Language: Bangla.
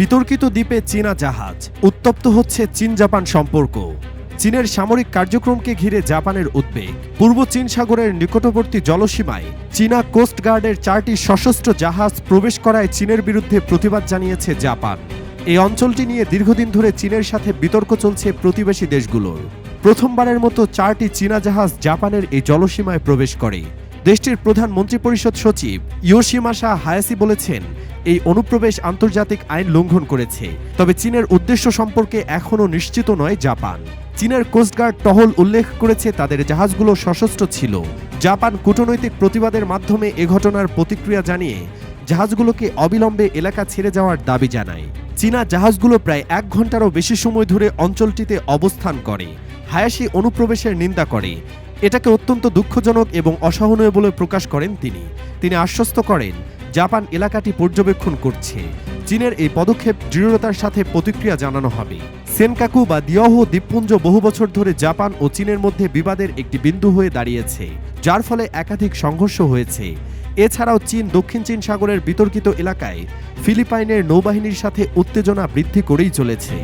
বিতর্কিত দ্বীপে চীনা জাহাজ, উত্তপ্ত হচ্ছে চীন জাপান সম্পর্ক। চীনের সামরিক কার্যক্রমকে ঘিরে জাপানের উদ্বেগ। পূর্ব চীন সাগরের নিকটবর্তী জলসীমায় চীনা কোস্ট গার্ডের চারটি সশস্ত্র জাহাজ প্রবেশ করায় চীনের বিরুদ্ধে প্রতিবাদ জানিয়েছে জাপান। এই অঞ্চলটি নিয়ে দীর্ঘদিন ধরে চীনের সাথে বিতর্ক চলছে প্রতিবেশী দেশগুলোর। প্রথমবারের মতো চারটি চীনা জাহাজ জাপানের এই জলসীমায় প্রবেশ করে। দেশটির প্রধান মন্ত্রিপরিষদ সচিব ইয়োশিমাসা হায়াসি বলেছেন এই অনুপ্রবেশ আন্তর্জাতিক আইন লঙ্ঘন করেছে। তবে চীনের উদ্দেশ্য সম্পর্কে এখনও নিশ্চিত নয় জাপান। চীনের কোস্টগার্ড টহল উল্লেখ করেছে, তাদের জাহাজগুলো সশস্ত্র ছিল। জাপান কূটনৈতিক প্রতিবাদের মাধ্যমে এ ঘটনার প্রতিক্রিয়া জানিয়ে জাহাজগুলোকে অবিলম্বে এলাকা ছেড়ে যাওয়ার দাবি জানায়। চীনা জাহাজগুলো প্রায় এক ঘন্টারও বেশি সময় ধরে অঞ্চলটিতে অবস্থান করে, হায়াসি অনুপ্রবেশের নিন্দা করে। এটাকে অত্যন্ত দুঃখজনক এবং অসহনীয় বলে প্রকাশ করেন তিনি। তিনি আশ্বস্ত করেন জাপান এলাকাটি পর্যবেক্ষণ করছে। চীনের এই পদক্ষেপ দৃঢ়তার সাথে প্রতিক্রিয়া জানানো হবে। সেনকাকু বা দিয়হ দ্বীপপুঞ্জ বহু বছর ধরে জাপান ও চীনের মধ্যে বিবাদের একটি বিন্দু হয়ে দাঁড়িয়েছে, যার ফলে একাধিক সংঘর্ষ হয়েছে। এছাড়াও চীন দক্ষিণ চীন সাগরের বিতর্কিত এলাকায় ফিলিপাইনের নৌবাহিনীর সাথে উত্তেজনা বৃদ্ধি করেই চলেছে।